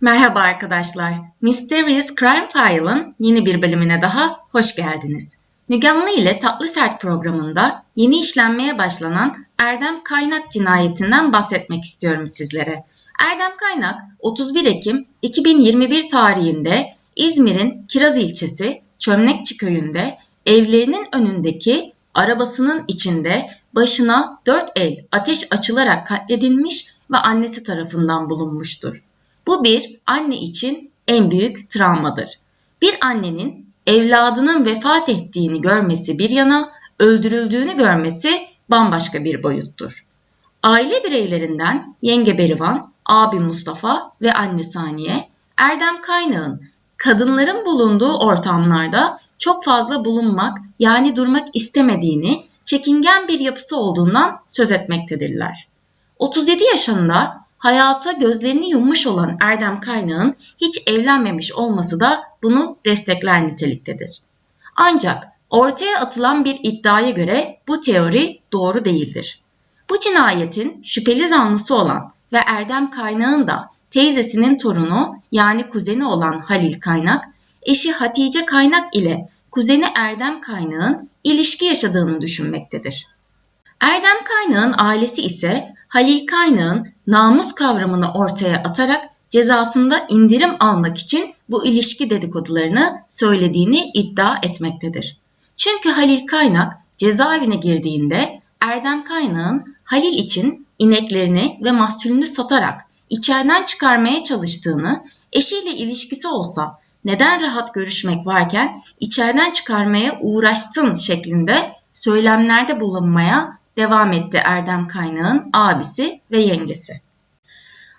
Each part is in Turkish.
Merhaba arkadaşlar. Mysterious Crime File'ın yeni bir bölümüne daha hoş geldiniz. Müge ile Tatlı Sert programında yeni işlenmeye başlanan Erdem Kaynak cinayetinden bahsetmek istiyorum sizlere. Erdem Kaynak 31 Ekim 2021 tarihinde İzmir'in Kiraz ilçesi Çömlekçi köyünde evlerinin önündeki arabasının içinde başına dört el ateş açılarak katledilmiş ve annesi tarafından bulunmuştur. Bu bir anne için en büyük travmadır. Bir annenin evladının vefat ettiğini görmesi bir yana, öldürüldüğünü görmesi bambaşka bir boyuttur. Aile bireylerinden yenge Berivan, abi Mustafa ve anne Saniye, Erdem Kaynağ'ın kadınların bulunduğu ortamlarda çok fazla bulunmak yani durmak istemediğini, çekingen bir yapısı olduğundan söz etmektedirler. 37 yaşında hayata gözlerini yummuş olan Erdem Kaynağ'ın hiç evlenmemiş olması da bunu destekler niteliktedir. Ancak ortaya atılan bir iddiaya göre bu teori doğru değildir. Bu cinayetin şüpheli zanlısı olan ve Erdem Kaynağ'ın da teyzesinin torunu yani kuzeni olan Halil Kaynak, eşi Hatice Kaynak ile kuzeni Erdem Kaynağ'ın ilişki yaşadığını düşünmektedir. Erdem Kaynağ'ın ailesi ise Halil Kaynağ'ın namus kavramını ortaya atarak cezasında indirim almak için bu ilişki dedikodularını söylediğini iddia etmektedir. Çünkü Halil Kaynak cezaevine girdiğinde Erdem Kaynağ'ın Halil için ineklerini ve mahsulünü satarak içeriden çıkarmaya çalıştığını, eşiyle ilişkisi olsa neden rahat görüşmek varken içeriden çıkarmaya uğraşsın şeklinde söylemlerde bulunmaya devam etti Erdem Kaynak'ın abisi ve yengesi.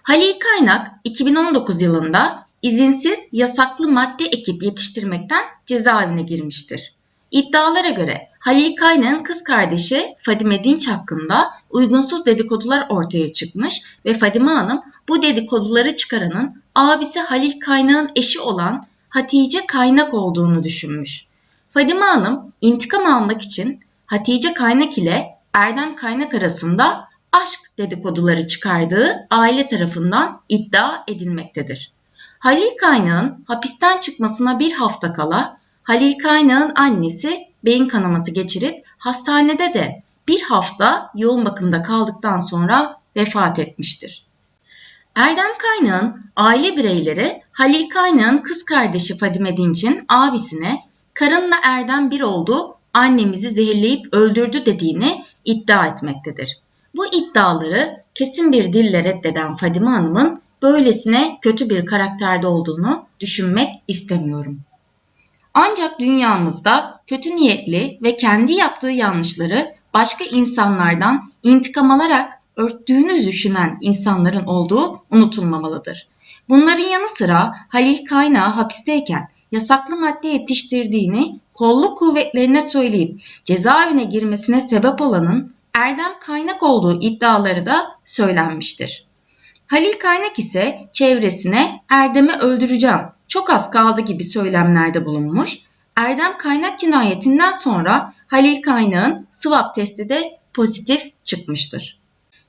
Halil Kaynak 2019 yılında izinsiz yasaklı madde ekip yetiştirmekten cezaevine girmiştir. İddialara göre Halil Kaynak'ın kız kardeşi Fadime Dinç hakkında uygunsuz dedikodular ortaya çıkmış ve Fadime Hanım bu dedikoduları çıkaranın abisi Halil Kaynak'ın eşi olan Hatice Kaynak olduğunu düşünmüş. Fadime Hanım intikam almak için Hatice Kaynak ile Erdem Kaynak arasında aşk dedikoduları çıkardığı aile tarafından iddia edilmektedir. Halil Kaynak'ın hapisten çıkmasına bir hafta kala Halil Kaynak'ın annesi beyin kanaması geçirip hastanede de bir hafta yoğun bakımda kaldıktan sonra vefat etmiştir. Erdem Kaynak'ın aile bireyleri Halil Kaynak'ın kız kardeşi Fadime Dinç'in abisine karınla Erdem bir oldu annemizi zehirleyip öldürdü dediğini iddia etmektedir. Bu iddiaları kesin bir dille reddeden Fadime Hanım'ın böylesine kötü bir karakterde olduğunu düşünmek istemiyorum. Ancak dünyamızda kötü niyetli ve kendi yaptığı yanlışları başka insanlardan intikam alarak örttüğünü düşünen insanların olduğu unutulmamalıdır. Bunların yanı sıra Halil Kaynağı hapisteyken yasaklı madde yetiştirdiğini kolluk kuvvetlerine söyleyip cezaevine girmesine sebep olanın Erdem Kaynak olduğu iddiaları da söylenmiştir. Halil Kaynak ise çevresine Erdem'i öldüreceğim, çok az kaldı gibi söylemlerde bulunmuş. Erdem Kaynak cinayetinden sonra Halil Kaynak'ın swab testi de pozitif çıkmıştır.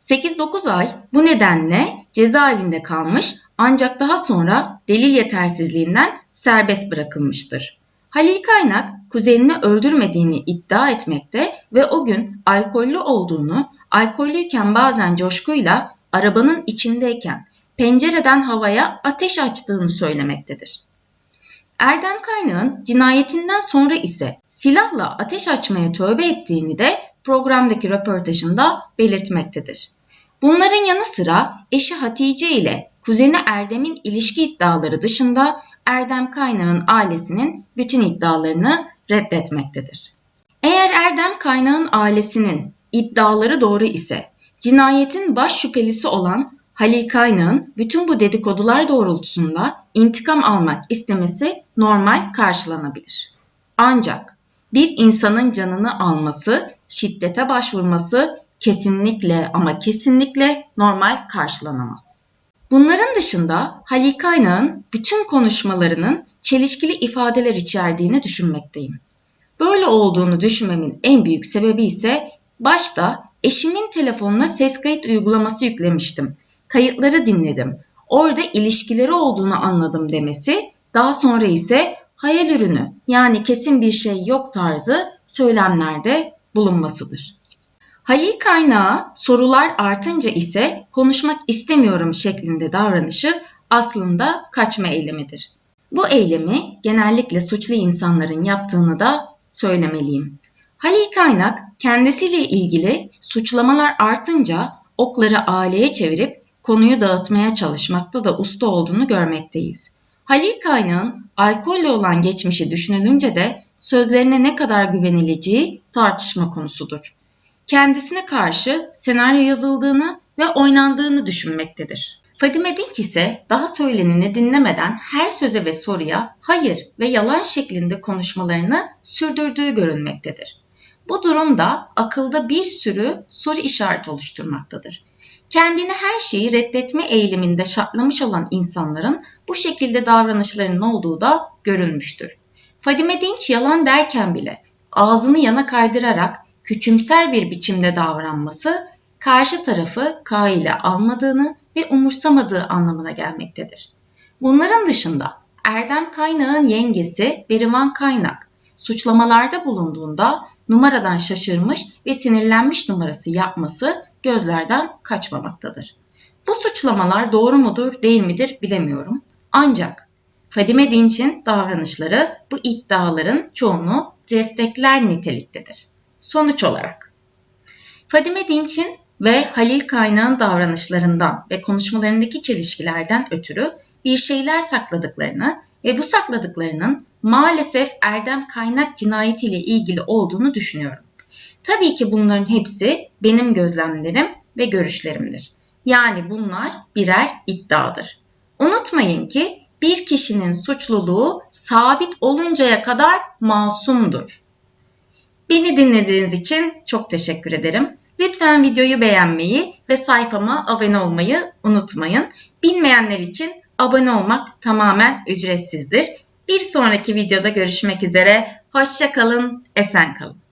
8-9 ay bu nedenle cezaevinde kalmış ancak daha sonra delil yetersizliğinden serbest bırakılmıştır. Halil Kaynak kuzenini öldürmediğini iddia etmekte ve o gün alkollü olduğunu, alkollüyken bazen coşkuyla arabanın içindeyken pencereden havaya ateş açtığını söylemektedir. Erdem Kaynak'ın cinayetinden sonra ise silahla ateş açmaya tövbe ettiğini de programdaki röportajında belirtmektedir. Bunların yanı sıra eşi Hatice ile kuzeni Erdem'in ilişki iddiaları dışında Erdem Kaynağ'ın ailesinin bütün iddialarını reddetmektedir. Eğer Erdem Kaynağ'ın ailesinin iddiaları doğru ise cinayetin baş şüphelisi olan Halil Kaynağ'ın bütün bu dedikodular doğrultusunda intikam almak istemesi normal karşılanabilir. Ancak bir insanın canını alması, şiddete başvurması kesinlikle ama kesinlikle normal karşılanamaz. Bunların dışında Halil bütün konuşmalarının çelişkili ifadeler içerdiğini düşünmekteyim. Böyle olduğunu düşünmemin en büyük sebebi ise başta eşimin telefonuna ses kayıt uygulaması yüklemiştim. Kayıtları dinledim. orada ilişkileri olduğunu anladım demesi, daha sonra ise hayal ürünü yani kesin bir şey yok tarzı söylemlerde bulunmasıdır. Halil kaynağı sorular artınca ise konuşmak istemiyorum şeklinde davranışı aslında kaçma eylemidir. Bu eylemi genellikle suçlu insanların yaptığını da söylemeliyim. Halil Kaynak kendisiyle ilgili suçlamalar artınca okları aileye çevirip konuyu dağıtmaya çalışmakta da usta olduğunu görmekteyiz. Halil Kaynak'ın alkolle olan geçmişi düşünülünce de sözlerine ne kadar güvenileceği tartışma konusudur. Kendisine karşı senaryo yazıldığını ve oynandığını düşünmektedir. Fadime Dinç ise daha söyleneni dinlemeden her söze ve soruya hayır ve yalan şeklinde konuşmalarını sürdürdüğü görülmektedir. Bu durumda akılda bir sürü soru işareti oluşturmaktadır. Kendini her şeyi reddetme eğiliminde şartlamış olan insanların bu şekilde davranışlarının olduğu da görülmüştür. Fadime Dinç yalan derken bile ağzını yana kaydırarak küçümser bir biçimde davranması karşı tarafı kaile almadığını ve umursamadığı anlamına gelmektedir. Bunların dışında Erdem Kaynak'ın yengesi Berivan Kaynak suçlamalarda bulunduğunda numaradan şaşırmış ve sinirlenmiş numarası yapması gözlerden kaçmamaktadır. Bu suçlamalar doğru mudur değil midir bilemiyorum. Ancak Fadime Dinç'in davranışları bu iddiaların çoğunu destekler niteliktedir. Sonuç olarak Fadime Dinç'in ve Halil Kaynağ'ın davranışlarından ve konuşmalarındaki çelişkilerden ötürü bir şeyler sakladıklarını ve bu sakladıklarının maalesef Erdem Kaynak cinayetiyle ilgili olduğunu düşünüyorum. Tabii ki bunların hepsi benim gözlemlerim ve görüşlerimdir. Yani bunlar birer iddiadır. Unutmayın ki bir kişinin suçluluğu sabit oluncaya kadar masumdur. Beni dinlediğiniz için çok teşekkür ederim. Lütfen videoyu beğenmeyi ve sayfama abone olmayı unutmayın. Bilmeyenler için abone olmak tamamen ücretsizdir. Bir sonraki videoda görüşmek üzere. Hoşça kalın, esen kalın.